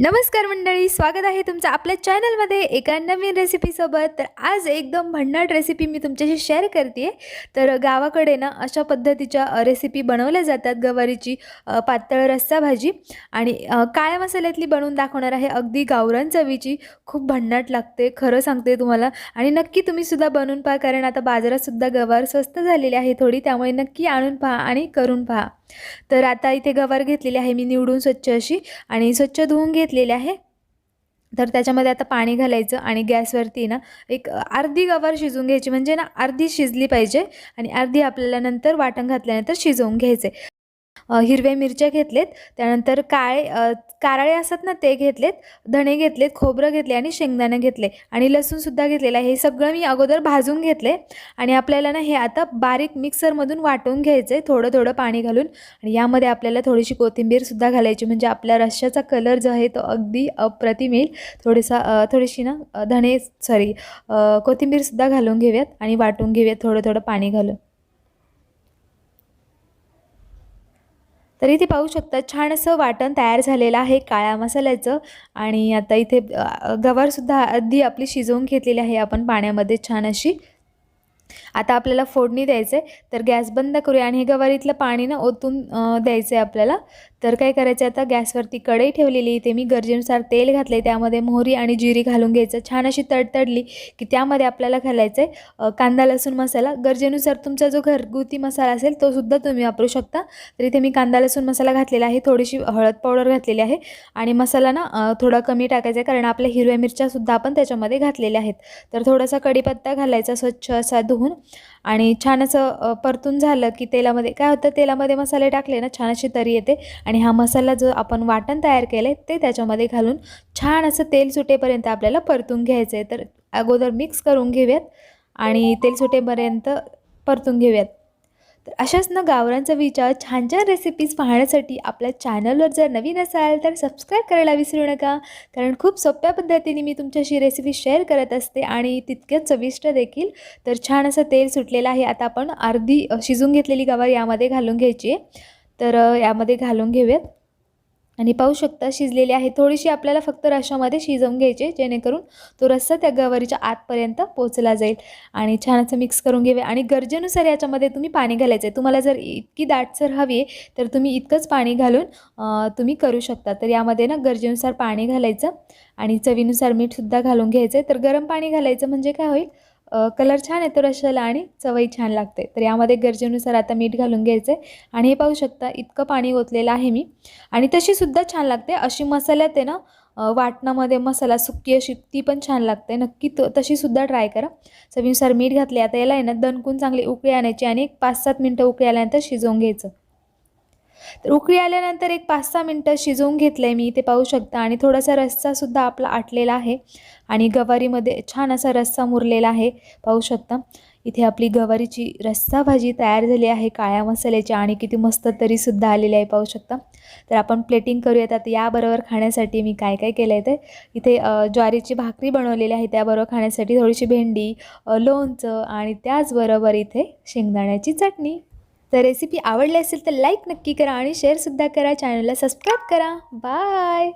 नमस्कार मंडळी स्वागत आहे तुमचं आपल्या चॅनलमध्ये एका नवीन रेसिपीसोबत तर आज एकदम भन्नाट रेसिपी मी तुमच्याशी शेअर करते तर गावाकडे ना अशा पद्धतीच्या रेसिपी बनवल्या जातात गवारीची पातळ रस्सा भाजी आणि काळ्या मसाल्यातली बनवून दाखवणार आहे अगदी गावरान चवीची. खूप भन्नाट लागते खरं सांगते तुम्हाला. आणि नक्की तुम्हीसुद्धा बनवून पहा कारण आता बाजारातसुद्धा गवार स्वस्त झालेली आहे थोडी त्यामुळे नक्की आणून पहा आणि करून पहा. तर आता इथे गवार घेतलेली आहे मी निवडून स्वच्छ अशी आणि स्वच्छ धुवून घेतलेले आहे. तर त्याच्यामध्ये आता पाणी घालायचं आणि गॅसवरती ना एक अर्धी गवार शिजवून घ्यायची म्हणजे ना अर्धी शिजली पाहिजे आणि अर्धी आपल्याला नंतर वाटण घातल्यानंतर शिजवून घ्यायचे हिरव्या मिरच्या घेतलेत. त्यानंतर काळे कारळे असतात ना ते घेतलेत. धणे घेतलेत खोबरं घेतले आणि शेंगदाणं घेतले. आणि लसूणसुद्धा घेतलेलं आहे. हे सगळं मी अगोदर भाजून घेतले. आणि आपल्याला ना हे आता बारीक मिक्सरमधून वाटून घ्यायचं आहे थोडं थोडं पाणी घालून. आणि यामध्ये आपल्याला थोडीशी कोथिंबीरसुद्धा घालायची. म्हणजे आपल्या रश्श्याचा कलर जो आहे तो अगदी अप्रतिम येईल. थोडीसा थोडीशी ना धणे सॉरी कोथिंबीरसुद्धा घालून घेऊयात. आणि वाटून घेऊयात. थोडं थोडं पाणी घालून. तर इथे पाहू शकता छान असं वाटण तयार झालेलं आहे काळ्या मसाल्याचं आणि आता इथे गवारसुद्धा अगदी आपली शिजवून घेतलेली आहे आपण पाण्यामध्ये छान अशी आता आपल्याला फोडणी द्यायचं आहे तर गॅस बंद करूया. आणि हे गवारीतलं पाणी ना ओतून द्यायचं आहे आपल्याला. तर काय करायचं आता? गॅसवरती कढई ठेवलेली इथे मी. गरजेनुसार तेल घातले त्यामध्ये मोहरी आणि जिरी घालून घ्यायचं. छान अशी तडतडली की त्यामध्ये आपल्याला घालायचं आहे कांदा लसूण मसाला. गरजेनुसार तुमचा जो घरगुती मसाला असेल तो सुद्धा तुम्ही वापरू शकता. तर इथे मी कांदा लसूण मसाला घातलेला आहे. थोडीशी हळद पावडर घातलेली आहे. आणि मसाला ना थोडा कमी टाकायचा आहे कारण आपल्या हिरव्या मिरच्यासुद्धा आपण त्याच्यामध्ये घातलेल्या आहेत. तर थोडासा कढीपत्ता घालायचा स्वच्छ असा धुवून. आणि छान असं परतून झालं की तेलामध्ये काय होतं तेलामध्ये मसाले टाकले ना छान अशी तरी येते आणि हा मसाला जो आपण वाटण तयार केलं आहे ते त्याच्यामध्ये घालून छान असं तेल सुटेपर्यंत आपल्याला परतून घ्यायचं आहे तर अगोदर मिक्स करून घेऊयात आणि तेल सुटेपर्यंत परतून घेऊयात. तर अशाच ना गावरांचा विचार छान छान रेसिपीज पाहण्यासाठी आपल्या चॅनलवर जर नवीन असाल तर सबस्क्राईब करायला विसरू नका. कारण खूप सोप्या पद्धतीने मी तुमच्याशी रेसिपी शेअर करत असते आणि तितक्याच चविष्ट देखील. तर छान असं तेल सुटलेलं आहे. आता आपण अर्धी शिजून घेतलेली गवार यामध्ये घालून घ्यायची आहे. तर यामध्ये घालून घेऊयात. आणि पाहू शकता शिजलेली आहे. थोडीशी आपल्याला फक्त रशामध्ये शिजवून घ्यायचे जेणेकरून तो रस्सा त्या गवारीच्या आतपर्यंत पोचला जाईल. आणि छान असं मिक्स करून घेऊया आणि गरजेनुसार याच्यामध्ये तुम्ही पाणी घालायचं आहे. तुम्हाला जर इतकी दाटसर हवी आहे तर तुम्ही इतकंच पाणी घालून तुम्ही करू शकता. तर यामध्ये ना गरजेनुसार पाणी घालायचं. आणि चवीनुसार मीठसुद्धा घालून घ्यायचं आहे. तर गरम पाणी घालायचं म्हणजे काय होईल? कलर छान येतो रशाला आणि चवही छान लागते. तर यामध्ये गरजेनुसार आता मीठ घालून घ्यायचं आहे आणि हे पाहू शकता इतकं पाणी ओतलेलं आहे मी. आणि तशीसुद्धा छान लागते. अशी मसाल्यात आहे ना वाटणामध्ये मसाला सुकी अशी ती पण छान लागते. नक्की त तशीसुद्धा ट्राय करा. चवीनुसार मीठ घातले आता याला आहे ना दणकून चांगली उकळी आणायची आणि एक पाच सात मिनटं उकळी आल्यानंतर शिजवून घ्यायचं. तर उकळी आल्यानंतर एक पाच सहा मिनटं शिजवून घेतलं आहे मी. ते पाहू शकता. आणि थोडासा रस्सासुद्धा आपला आटलेला आहे. आणि गवारीमध्ये छान असा रस्सा मुरलेला आहे. पाहू शकता. इथे आपली गवारीची रस्सा भाजी तयार झाली आहे. काळ्या मसाल्याची आणि किती मस्त तरीसुद्धा आलेली आहे. पाहू शकता. तर आपण प्लेटिंग करूयात. आता याबरोबर खाण्यासाठी मी काय काय केलं आहे ते. इथे ज्वारीची भाकरी बनवलेली आहे. त्याबरोबर खाण्यासाठी थोडीशी भेंडी लोणचं आणि त्याचबरोबर इथे शेंगदाण्याची चटणी. तर रेसिपी आवडली असेल तर लाईक नक्की करा आणि शेअरसुद्धा करा. चॅनलला सबस्क्राईब करा. बाय